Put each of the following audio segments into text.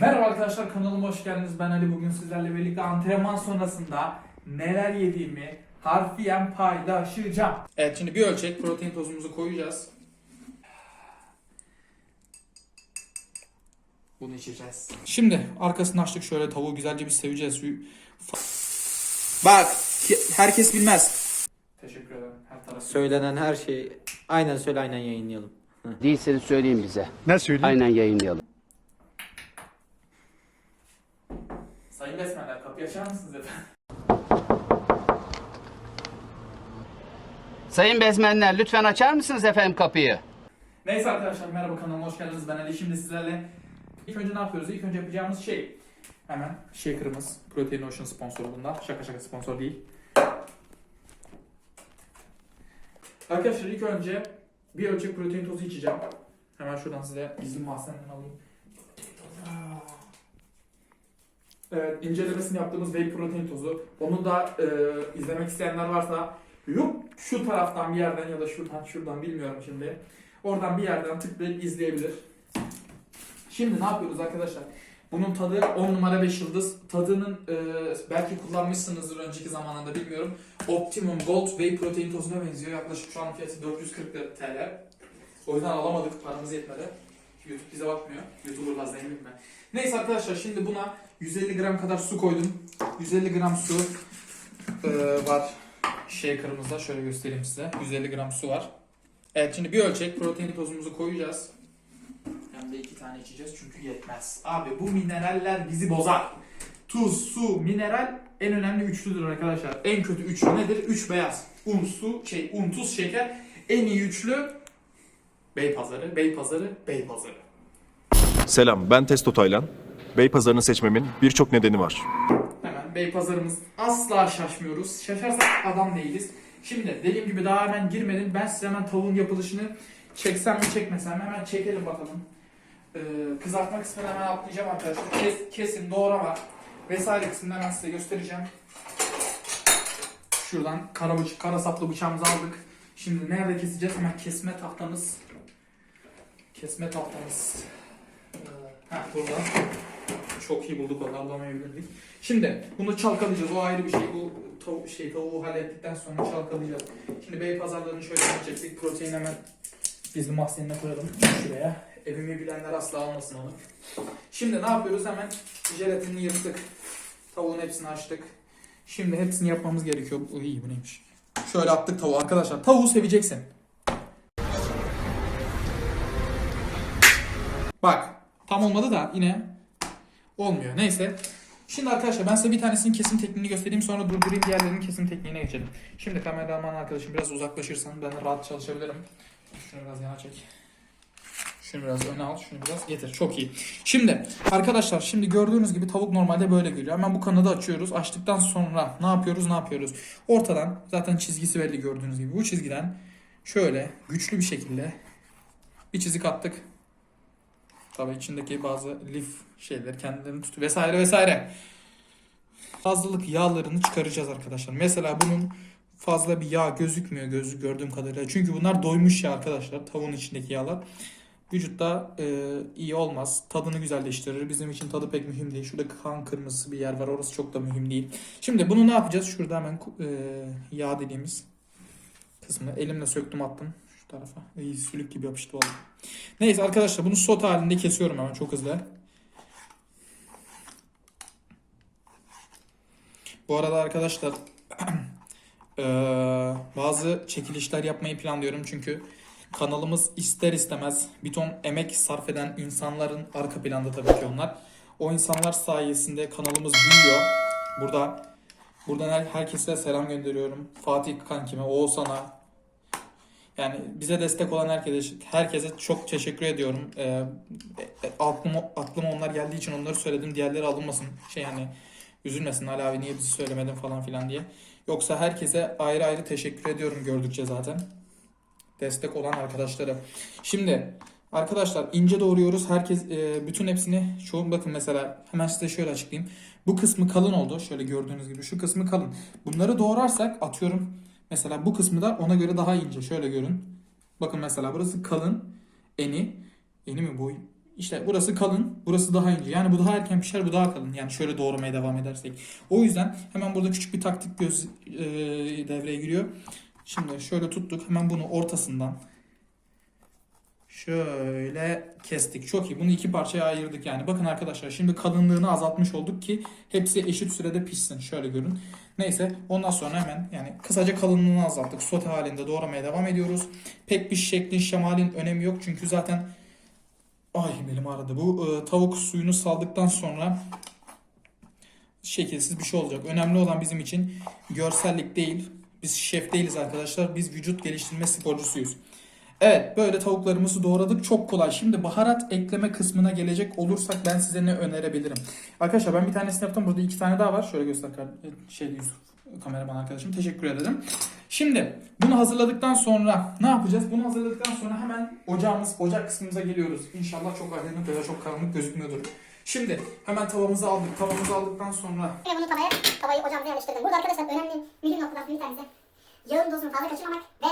Merhaba arkadaşlar kanalıma hoş geldiniz. Ben Ali. Bugün sizlerle birlikte antrenman sonrasında neler yediğimi harfiyen paylaşacağım. Evet şimdi bir ölçek protein tozumuzu koyacağız. Bunu içeceğiz. Şimdi arkasını açtık şöyle tavuğu güzelce bir seveceğiz. Bak herkes bilmez. Teşekkür ederim her tarafı. Söylenen her şeyi aynen söyle aynen yayınlayalım. Değilseniz söyleyin bize. Ne söyleyeyim? Aynen yayınlayalım. Sayın besmeler kapıyı açar mısınız efendim? Sayın bezmenler lütfen açar mısınız efendim kapıyı? Neyse arkadaşlar merhaba kanalıma hoş geldiniz. Ben Ali. Şimdi sizlerle ilk önce ne yapıyoruz? İlk önce yapacağımız şey hemen shaker'ımız. Protein Ocean sponsoru bunda. Şaka şaka sponsor değil. Arkadaşlar ilk önce bir ölçek protein tozu içeceğim. Hemen şuradan size bizim mahzenden alayım. Evet, incelemesini yaptığımız whey protein tozu. Onu da e, izlemek isteyenler varsa yok şu taraftan bir yerden ya da şuradan şuradan bilmiyorum şimdi. Oradan bir yerden tıklayıp izleyebilir. Şimdi ne yapıyoruz arkadaşlar? Bunun tadı 10 numara 5 yıldız. Tadının e, belki kullanmışsınızdır önceki zamanlarda bilmiyorum. Optimum Gold Whey Protein tozuna benziyor. Yaklaşık şu an fiyatı 440 TL. O yüzden alamadık. Paramız yetmedi. YouTube bize bakmıyor. YouTuber'lar zengin mi? Neyse arkadaşlar şimdi buna 150 gram kadar su koydum. 150 gram su e, var shaker'ımızda. Şöyle göstereyim size. 150 gram su var. Evet şimdi bir ölçek protein tozumuzu koyacağız. Hem de iki tane içeceğiz çünkü yetmez. Abi bu mineraller bizi bozar. Tuz, su, mineral en önemli üçlüdür arkadaşlar. En kötü üçlü nedir? Üç beyaz. Un, su, şey, un, tuz, şeker. En iyi üçlü Beypazarı, Beypazarı, Beypazarı. Selam, ben Testo Taylan. Beypazarı'nı seçmemin birçok nedeni var. Hemen Beypazarımız asla şaşmıyoruz. Şaşarsak adam değiliz. Şimdi dediğim gibi daha hemen girmedim. Ben size hemen tavuğun yapılışını çeksem mi çekmesem mi hemen çekelim bakalım. Ee, kızartma kısmını hemen atlayacağım arkadaşlar. Kes, kesim, doğrama vesaire kısmını hemen size göstereceğim. Şuradan kara, bıç- kara saplı bıçağımızı aldık. Şimdi nerede keseceğiz? Hemen kesme tahtamız. Kesme tahtamız. Ee, burada. Çok iyi bulduk onu anlamayabilirdik. Şimdi bunu çalkalayacağız. O ayrı bir şey. Bu tav şey tavuğu hallettikten sonra çalkalayacağız. Şimdi bey pazarlarını şöyle çektik. Protein hemen gizli mahzenine koyalım şuraya. Evimi bilenler asla almasın onu. Şimdi ne yapıyoruz? Hemen jelatinini yırttık. Tavuğun hepsini açtık. Şimdi hepsini yapmamız gerekiyor. Bu iyi bu neymiş? Şöyle attık tavuğu arkadaşlar. Tavuğu seveceksin. Bak tam olmadı da yine olmuyor. Neyse. Şimdi arkadaşlar ben size bir tanesinin kesim tekniğini göstereyim sonra durdurayım diğerlerinin kesim tekniğine geçelim. Şimdi kameraman arkadaşım biraz uzaklaşırsan ben rahat çalışabilirim. Şunu biraz yana çek. Şunu biraz öne al, şunu biraz getir. Çok iyi. Şimdi arkadaşlar şimdi gördüğünüz gibi tavuk normalde böyle geliyor. Hemen bu kanadı açıyoruz. Açtıktan sonra ne yapıyoruz? Ne yapıyoruz? Ortadan zaten çizgisi belli gördüğünüz gibi. Bu çizgiden şöyle güçlü bir şekilde bir çizik attık. Tabii içindeki bazı lif şeyler kendilerini tutuyor vesaire vesaire. Fazlalık yağlarını çıkaracağız arkadaşlar. Mesela bunun fazla bir yağ gözükmüyor gözü gördüğüm kadarıyla. Çünkü bunlar doymuş yağ arkadaşlar. Tavuğun içindeki yağlar. Vücutta e, iyi olmaz. Tadını güzelleştirir. Bizim için tadı pek mühim değil. Şurada kan kırmızısı bir yer var. Orası çok da mühim değil. Şimdi bunu ne yapacağız? Şurada hemen e, yağ dediğimiz kısmı elimle söktüm attım şu tarafa. İyi sülük gibi yapıştı oldu. Neyse arkadaşlar bunu sot halinde kesiyorum hemen çok hızlı. Bu arada arkadaşlar bazı çekilişler yapmayı planlıyorum çünkü kanalımız ister istemez bir ton emek sarf eden insanların arka planda tabii ki onlar. O insanlar sayesinde kanalımız büyüyor. Burada buradan her, herkese selam gönderiyorum. Fatih kankime, Oğuzhan'a, yani bize destek olan herkese, herkese çok teşekkür ediyorum. Ee, e, aklıma, aklıma onlar geldiği için onları söyledim. Diğerleri alınmasın. Şey yani üzülmesin Ali abi niye bizi söylemedin falan filan diye. Yoksa herkese ayrı ayrı teşekkür ediyorum gördükçe zaten. Destek olan arkadaşlara. Şimdi arkadaşlar ince doğruyoruz. Herkes e, bütün hepsini çoğun bakın mesela hemen size şöyle açıklayayım. Bu kısmı kalın oldu. Şöyle gördüğünüz gibi şu kısmı kalın. Bunları doğrarsak atıyorum Mesela bu kısmı da ona göre daha ince. Şöyle görün. Bakın mesela burası kalın. Eni. Eni mi boy? İşte burası kalın, burası daha ince. Yani bu daha erken pişer, bu daha kalın. Yani şöyle doğramaya devam edersek. O yüzden hemen burada küçük bir taktik göz e, devreye giriyor. Şimdi şöyle tuttuk. Hemen bunu ortasından şöyle kestik. Çok iyi. Bunu iki parçaya ayırdık yani. Bakın arkadaşlar şimdi kalınlığını azaltmış olduk ki hepsi eşit sürede pişsin. Şöyle görün. Neyse ondan sonra hemen yani kısaca kalınlığını azalttık. Sote halinde doğramaya devam ediyoruz. Pek bir şeklin şemalin önemi yok. Çünkü zaten ay benim aradı. Bu e, tavuk suyunu saldıktan sonra şekilsiz bir şey olacak. Önemli olan bizim için görsellik değil. Biz şef değiliz arkadaşlar. Biz vücut geliştirme sporcusuyuz. Evet böyle tavuklarımızı doğradık. Çok kolay. Şimdi baharat ekleme kısmına gelecek olursak ben size ne önerebilirim? Arkadaşlar ben bir tanesini yaptım. Burada iki tane daha var. Şöyle göster kar- şey Yusuf kameraman arkadaşım. Teşekkür ederim. Şimdi bunu hazırladıktan sonra ne yapacağız? Bunu hazırladıktan sonra hemen ocağımız, ocak kısmımıza geliyoruz. İnşallah çok aydınlık ya çok karanlık gözükmüyordur. Şimdi hemen tavamızı aldık. Tavamızı aldıktan sonra Yine bunu tavaya, tavayı ocağımıza yerleştirdim. Burada arkadaşlar önemli mühim noktadan bir tanesi. Yağın dozunu fazla kaçırmamak ve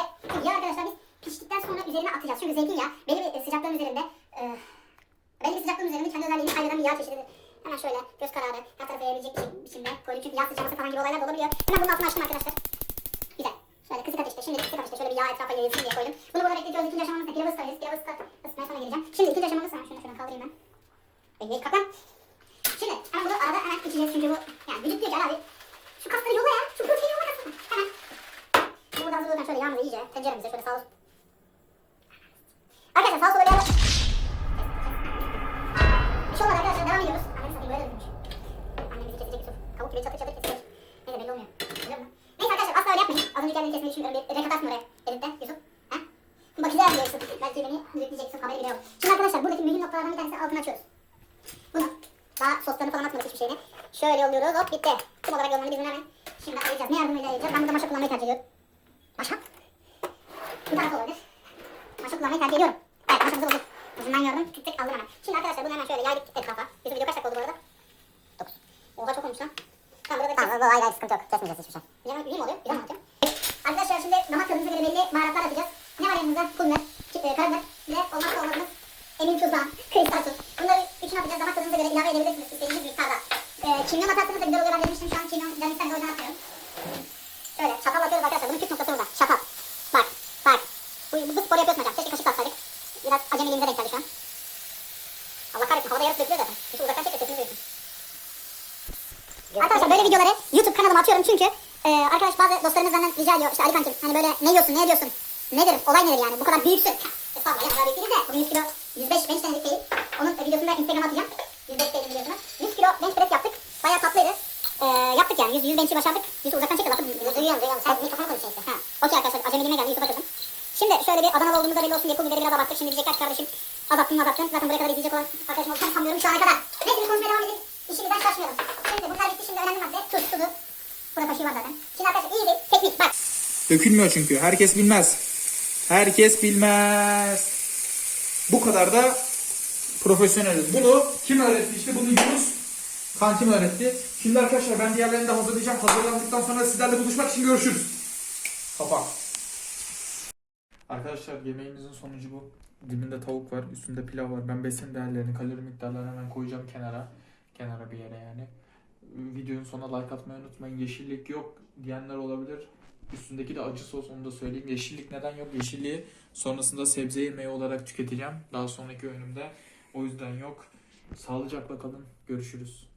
yağ arkadaşlar biz piştikten sonra üzerine atacağız. Çünkü zeytinyağı belli bir sıcaklığın üzerinde e, belli bir sıcaklığın üzerinde kendi özelliğini kaybeden bir yağ çeşididir. Hemen şöyle göz kararı her tarafa yayabilecek bir biçimde koydum. Çünkü yağ sıçraması falan gibi olaylar da olabiliyor. Hemen bunun altını açtım arkadaşlar. Güzel. Şöyle kısık ateşte, şimdi kısık ateşte şöyle bir yağ etrafa yayılsın diye koydum. Bunu burada bekletiyoruz. İkinci aşamamızda pilavı ısıtıyoruz. Pilavı ısıtmaya sonra geleceğim. Şimdi ikinci aşamamız hemen şunu şuradan kaldırayım ben. Bekleyin kaplan. Şimdi Yusuf. Gibi çatır çatır kesilir. Neyse belli olmuyor. Biliyor? Neyse arkadaşlar asla öyle yapmayın. Az önce kendini kesmeyi düşünmüyorum. Bir renk atarsın oraya. Editte Yusuf. Ha? Bakacağız diyor Yusuf. Belki beni düzeltecek Yusuf haberi bile yok. Şimdi arkadaşlar buradaki mühim noktalardan bir tanesi altını açıyoruz. Bunu daha soslarını falan atmadık hiçbir şeyini. Şöyle yolluyoruz hop bitti. Tüm olarak yollandı bizim hemen. Şimdi ayıracağız. Ne yardımıyla ayıracağız? Ben burada maşa kullanmayı tercih ediyorum. Maşa? Bu taraf olabilir. Maşa kullanmayı tercih ediyorum. Evet maşamızı bulduk. Ucundan gördüm. Tık tık aldım hemen. Şimdi arkadaşlar bunu hemen şöyle yaydık etrafa. Bizim video kaç dakika oldu bu arada? 9. Oha çok olmuş lan. Tamam burada tamam, bu hayır hayır sıkıntı yok. Kesmeyeceğiz hiçbir şey. Bir iyi mi oluyor? Bir atıyor. Arkadaşlar şimdi damak tadınıza göre belli baharatlar atacağız. Ne var yanımızda? Pul biber, e, karabiber ve olmazsa olmazımız emin tuzdan, kristal tuz. Bunları üçünü atacağız. Damak tadınıza göre ilave edebilirsiniz istediğiniz miktarda. E, kimyon atarsanız da güzel oluyor. Ben demiştim şu an kimyon denizden de oradan atıyorum. Şöyle çatal atıyoruz arkadaşlar. Bunun püf noktası burada. Çatal. Bak, bak. Bu, bu, sporu yapıyorsun hocam. Keşke kaşık atsaydık. Biraz acemiliğimize denk geldi şu an. Allah kahretsin havada yarısı dökülüyor zaten. Şu uzaktan çek de sesini duysun. Arkadaşlar böyle videoları Kanalıma atıyorum çünkü e, arkadaş bazı dostlarımız benden rica ediyor. İşte Ali Kancım hani böyle ne yiyorsun ne ediyorsun? Nedir? Olay nedir yani? Bu kadar büyüksün. Estağfurullah ya kadar büyük de. Bugün 100 kilo 105 bench senelik değil. Onun videosunu da Instagram'a atacağım. 105 değil videosunu. 100 kilo bench press yaptık. Bayağı tatlıydı. E, yaptık yani. 100, 100 bench'i başardık. Yusuf uzaktan çek de lafı duyuyorum duyuyorum. Sen mikrofonu konuşuyorsun. Ha. Okey arkadaşlar acemiliğime geldi Yusuf'a kızım. Şimdi şöyle bir Adanalı olduğumuz da belli olsun diye biberi biraz abarttık. Şimdi diyecek kaç kardeşim azalttın azalttın. Zaten buraya kadar izleyecek olan arkadaşım olacağını sanmıyorum şu ana kadar. Neyse bir konuşmaya devam edelim. İşimizden şaşmıyorum. Şimdi bunlar bitti. Şimdi önemli madde tuz, tuzu. Burada kaşığı var zaten. Şimdi arkadaşlar iyi bir teknik bak. Dökülmüyor çünkü. Herkes bilmez. Herkes bilmez. Bu kadar da profesyoneliz. Bunu kim öğretti? İşte bunu Yunus kankim öğretti. Şimdi arkadaşlar ben diğerlerini de hazırlayacağım. Hazırlandıktan sonra sizlerle buluşmak için görüşürüz. Kapat. Arkadaşlar yemeğimizin sonucu bu. Dibinde tavuk var, üstünde pilav var. Ben besin değerlerini, kalori miktarlarını hemen koyacağım kenara. Kenara bir yere yani. Videonun sonuna like atmayı unutmayın. Yeşillik yok diyenler olabilir. Üstündeki de acı sos onu da söyleyeyim. Yeşillik neden yok? Yeşilliği sonrasında sebze yemeği olarak tüketeceğim. Daha sonraki öğünümde. O yüzden yok. Sağlıcakla kalın. Görüşürüz.